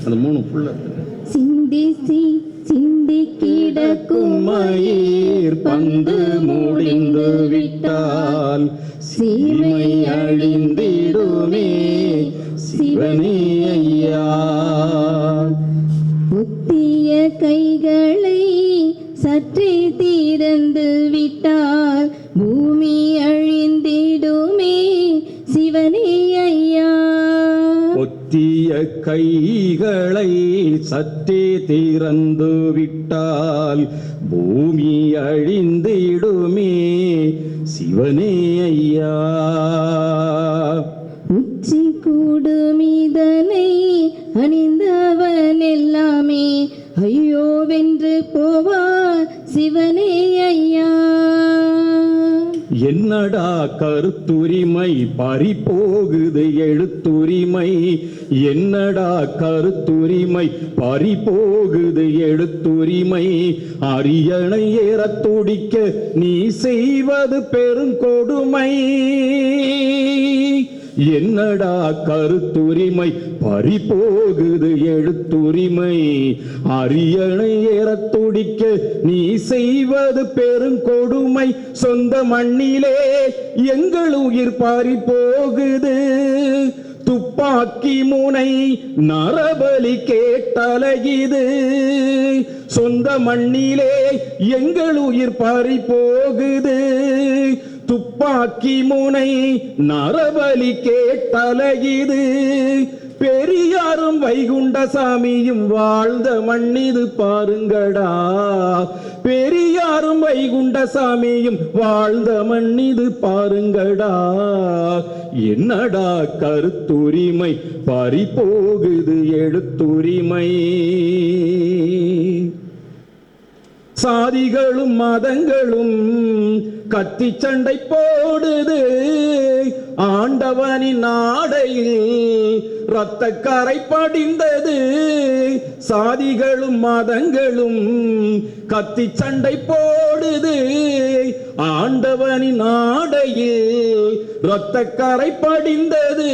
அந்த மூணு புள்ள சிந்தி சிந்தி கிடக்கும் மயிர் பந்து முடிந்து விட்டால் சீமை அழிந்திடுமே சிவனே ஐயா கைகளை சற்றே திறந்து விட்டால் ஒத்திய கைகளை சற்றே திறந்து விட்டால் பூமி அழிந்திடுமே சிவனே ஐயா. உச்சி கூடுமிதனை அணிந்தவன் எல்லாமே ஐயோ வென்று போவார் சிவனே என்னடா கருத்துரிமை? பறி போகுது எழுத்துரிமை. என்னடா கருத்துரிமை? பறி போகுது எழுத்துரிமை. அரியணை ஏற துடிக்க நீ செய்வது பெருங்கொடுமை. என்னடா கருத்துரிமை? பறி போகுது எழுத்துரிமை. அரியணை ஏற துடிக்க நீ செய்வது பெருங்கொடுமை சொந்த மண்ணிலே எங்கள் உயிர் பறி போகுது துப்பாக்கி முனை நரபலி கேட்டலகிது. சொந்த மண்ணிலே எங்கள் உயிர் பறி போகுது துப்பாக்கி முனை நரபலி கேட்டலகிது. பெரியாரும் வைகுண்டசாமியும் வாழ்ந்த மண்ணிது பாருங்கடா. பெரியாரும் வைகுண்டசாமியும் வாழ்ந்த மண்ணிது பாருங்கடா. என்னடா கருத்துரிமை? பறி போகுது எழுத்துரிமை. சாதிகளும் மதங்களும் கத்தி சண்டை போடுது. ஆண்டவனின் நாடையில் இரத்தக்கரை படிந்தது. சாதிகளும் மதங்களும் கத்தி சண்டை போடுது. ஆண்டவனின் நாடையில் இரத்தக்கரை படிந்தது.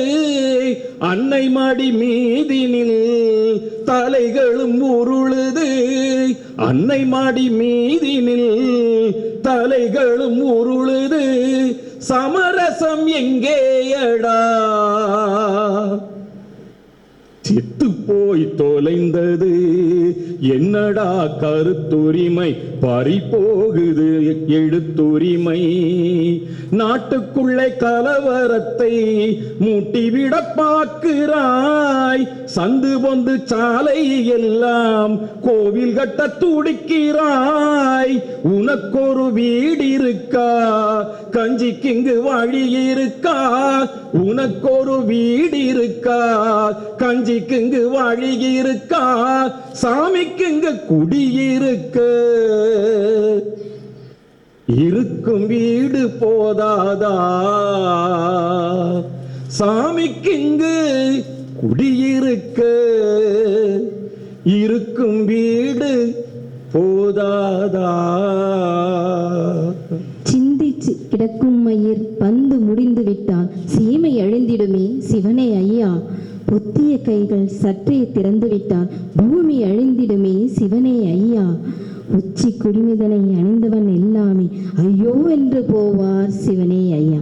அன்னை மடி மீதினில் தலைகளும் உருளுது. அன்னை மாடி மீதினில் தலைகளும் உருளுது. சமரசம் எங்கேயடா? செத்து போய் தொலைந்தது. என்னடா கருத்துரிமை? பறி போகுது எழுத்துரிமை. நாட்டுக்குள்ளே கலவரத்தை மூட்டிவிட பார்க்கிறாய். சந்து பொந்து சாலை எல்லாம் கோவில் கட்ட துடிக்கிறாய். உனக்கொரு வீடு இருக்கா? கஞ்சிக்கு இங்கு வழி இருக்கா? உனக்கொரு வீடு இருக்கா? கஞ்சிக்கு இங்கு வழி இருக்கா? சாமிக்கு இங்கு இருக்கும் வீடு போதாதா? சாமிக்கு இங்கு குடியிருக்க இருக்கும் வீடு போதாதா? சிந்திச்சு கிடக்கும் மயிர் பந்து முடிந்து விட்டால் சீமை அழிந்திடுமே சிவனே ஐயா. பொத்திய கைகள் சற்றே திறந்து விட்டால் பூமி அழிந்திடுமே சிவனே ஐயா. உச்சி குடிமிதனை அணிந்தவன் எல்லாமே ஐயோ என்று போவார் சிவனே ஐயா.